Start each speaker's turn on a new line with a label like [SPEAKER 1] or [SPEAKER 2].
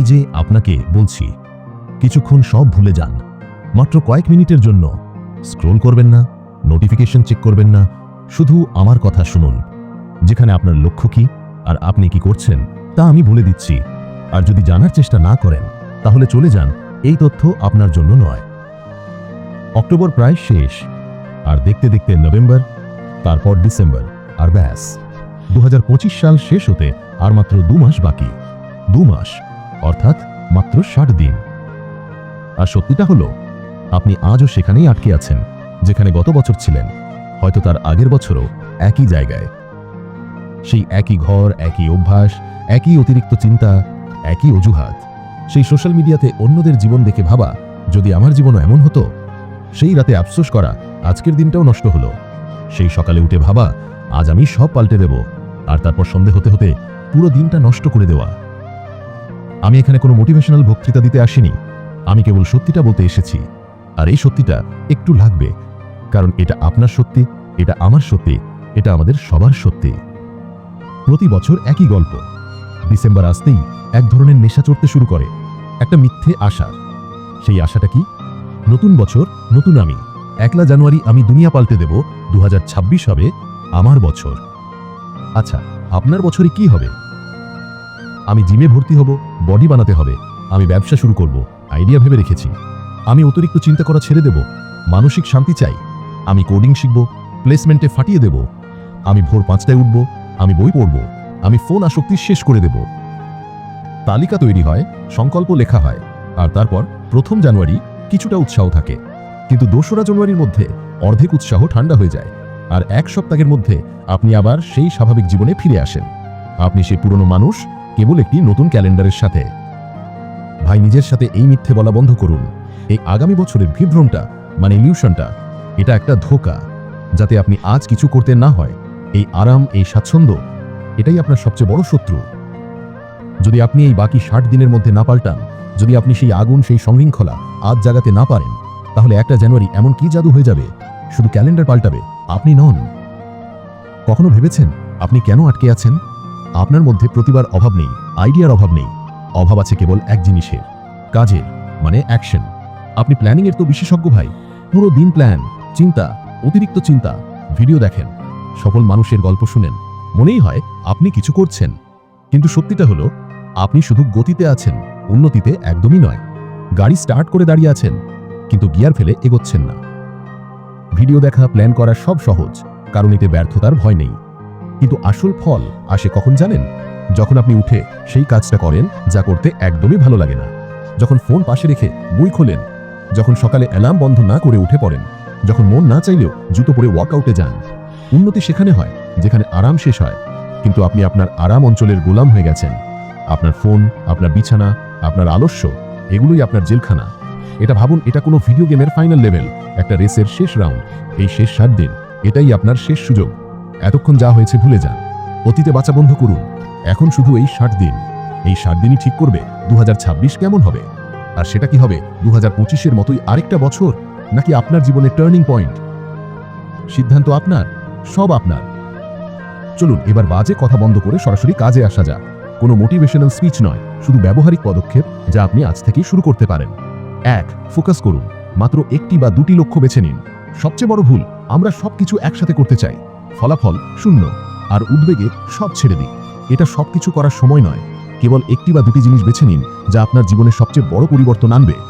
[SPEAKER 1] এই যে আপনাকে বলছি, কিছুক্ষণ সব ভুলে যান। মাত্র কয়েক মিনিটের জন্য স্ক্রোল করবেন না, নোটিফিকেশন চেক করবেন না, শুধু আমার কথা শুনুন। যেখানে আপনার লক্ষ্য কি আর আপনি কি করছেন, তা আমি বলে দিচ্ছি। আর যদি জানার চেষ্টা না করেন, তাহলে চলে যান, এই তথ্য আপনার জন্য নয়। অক্টোবর প্রায় শেষ, আর দেখতে দেখতে নভেম্বর, তারপর ডিসেম্বর, আর ব্যাস। দু হাজার পঁচিশ সাল শেষ হতে আর মাত্র দু মাস বাকি। দু মাস। অর্থাৎ মাত্র ষাট দিন। আর সত্যিটা হলো, আপনি আজও সেখানেই আটকে আছেন, যেখানে গত বছর ছিলেন, হয়তো তার আগের বছরও একই জায়গায়। সেই একই ঘর, একই অভ্যাস, একই অতিরিক্ত চিন্তা, একই অজুহাত, সেই সোশ্যাল মিডিয়াতে অন্যদের জীবন দেখে ভাবা, যদি আমার জীবনও এমন হতো, সেই রাতে আফসোস করা আজকের দিনটাও নষ্ট হলো। সেই সকালে উঠে ভাবা, আজ আমি সব পাল্টে দেব, আর তারপর সন্ধে হতে হতে পুরো দিনটা নষ্ট করে দেওয়া। আমি এখানে কোনো মোটিভেশনাল বক্তৃতা দিতে আসিনি। আমি কেবল সত্যিটা বলতে এসেছি। আর এই সত্যিটা একটু লাগবে। কারণ এটা আপনার সত্যি, এটা আমার সত্যি, এটা আমাদের সবার সত্যি। প্রতি বছর একই গল্প। ডিসেম্বর আসতেই এক ধরনের নেশা চড়তে শুরু করে। একটা মিথ্যে আশা। সেই আশাটা কি? নতুন বছর, নতুন আমি। একলা জানুয়ারি আমি দুনিয়া পাল্টে দেব। দু হাজার ছাব্বিশ হবে আমার বছর। আচ্ছা আপনার বছরে কি হবে? আমি জিমে ভর্তি হব, বডি বানাতে হবে, আমি ব্যবসা শুরু করব, আইডিয়া ভেবে রেখেছি। আমি অতিরিক্ত চিন্তা করা ছেড়ে দেব, মানসিক শান্তি চাই, আমি কোডিং শিখব, প্লেসমেন্টে ফাটিয়ে দেব, আমি ভোর পাঁচটায় উঠব, আমি বই পড়ব, আমি ফোন আসক্তি শেষ করে দেব। তালিকা তৈরি হয়, সংকল্প লেখা হয়, আর তারপর প্রথম জানুয়ারি কিছুটা উৎসাহ থাকে। কিন্তু দোসরা জানুয়ারির মধ্যে অর্ধেক উৎসাহ ঠান্ডা হয়ে যায়, আর এক সপ্তাহের মধ্যে আপনি আবার সেই স্বাভাবিক জীবনে ফিরে আসেন। আপনি সেই পুরনো মানুষ কেবল একটি নতুন ক্যালেন্ডারের সাথে। ভাই, নিজের সাথে এই মিথ্যে বলা বন্ধ করুন। এই আগামী বছরের বিভ্রমটা মানে ইলিউশনটা, এটা একটা ধোকা, যাতে আপনি আজ কিছু করতে না হয়। এই আরাম, এই স্বাচ্ছন্দ্য, এটাই আপনার সবচেয়ে বড় শত্রু। যদি আপনি এই বাকি ষাট দিনের মধ্যে না পাল্টান, যদি আপনি সেই আগুন, সেই সংশৃঙ্খলা আজ জাগাতে না পারেন, তাহলে একটা জানুয়ারি এমন কি জাদু হয়ে যাবে? শুধু ক্যালেন্ডার পাল্টাবে, আপনি নন। কখনো ভেবেছেন আপনি কেন আটকে আছেন? আপনার মধ্যে প্রতিবার অভাব নেই, আইডিয়ার অভাব নেই। অভাব আছে কেবল এক জিনিসের, কাজের মানে অ্যাকশন আপনি প্ল্যানিংয়ের তো বিশেষজ্ঞ ভাই, পুরো দিন প্ল্যান চিন্তা, অতিরিক্ত চিন্তা ভিডিও দেখেন, সফল মানুষের গল্প শুনেন, মনেই হয় আপনি কিছু করছেন। কিন্তু সত্যিটা হলো, আপনি শুধু গতিতে আছেন, উন্নতিতে একদমই নয়। গাড়ি স্টার্ট করে দাঁড়িয়ে আছেন, কিন্তু গিয়ার ফেলে এগোচ্ছেন না। ভিডিও দেখা প্ল্যান করা সব সহজ, কারণ এতে ব্যর্থতার ভয় নেই। কিন্তু আসল ফল আসে কখন জানেন? যখন আপনি উঠে সেই কাজটা করেন যা করতে একদমই ভালো লাগে না। যখন ফোন পাশে রেখে বই খোলেন, যখন সকালে অ্যালার্ম বন্ধ না করে উঠে পড়েন, যখন মন না চাইলেও জুতো পরে ওয়ার্কআউটে যান, উন্নতি সেখানে হয়, যেখানে আরাম শেষ হয়। কিন্তু আপনি আপনার আরাম অঞ্চলের গোলাম হয়ে গেছেন। আপনার ফোন, আপনার বিছানা, আপনার আলস্য, এগুলোই আপনার জেলখানা। এটা ভাবুন, এটা কোনো ভিডিও গেমের ফাইনাল লেভেল, একটা রেসের শেষ রাউন্ড। এই শেষ সাত দিন, এটাই আপনার শেষ সুযোগ। এতক্ষণ যা হয়েছে ভুলে যান। অতীতে বাঁচা বন্ধ করুন। এখন শুধু এই ষাট দিন। এই ষাট দিনই ঠিক করবে দু হাজার ছাব্বিশ কেমন হবে? আর সেটা কি হবে দু হাজার মতোই আরেকটা বছর? নাকি আপনার জীবনের টার্নিং পয়েন্ট? সিদ্ধান্ত আপনার, সব আপনার। চলুন, এবার বাজে কথা বন্ধ করে সরাসরি কাজে আসা যাক। কোনো মোটিভেশনাল স্পিচ নয়, শুধু ব্যবহারিক পদক্ষেপ যা আপনি আজ থেকেই শুরু করতে পারেন। এক, ফোকাস করুন। মাত্র একটি বা দুটি লক্ষ্য বেছে নিন। সবচেয়ে বড় ভুল, আমরা সবকিছু একসাথে করতে চাই। ফলাফল শূন্য, আর উদ্বেগে সব ছেড়ে দিই। এটা সবকিছু করার সময় নয়। কেবল একটি বা দুটি জিনিস বেছে নিন, যা আপনার জীবনে সবচেয়ে বড় পরিবর্তন আনবে।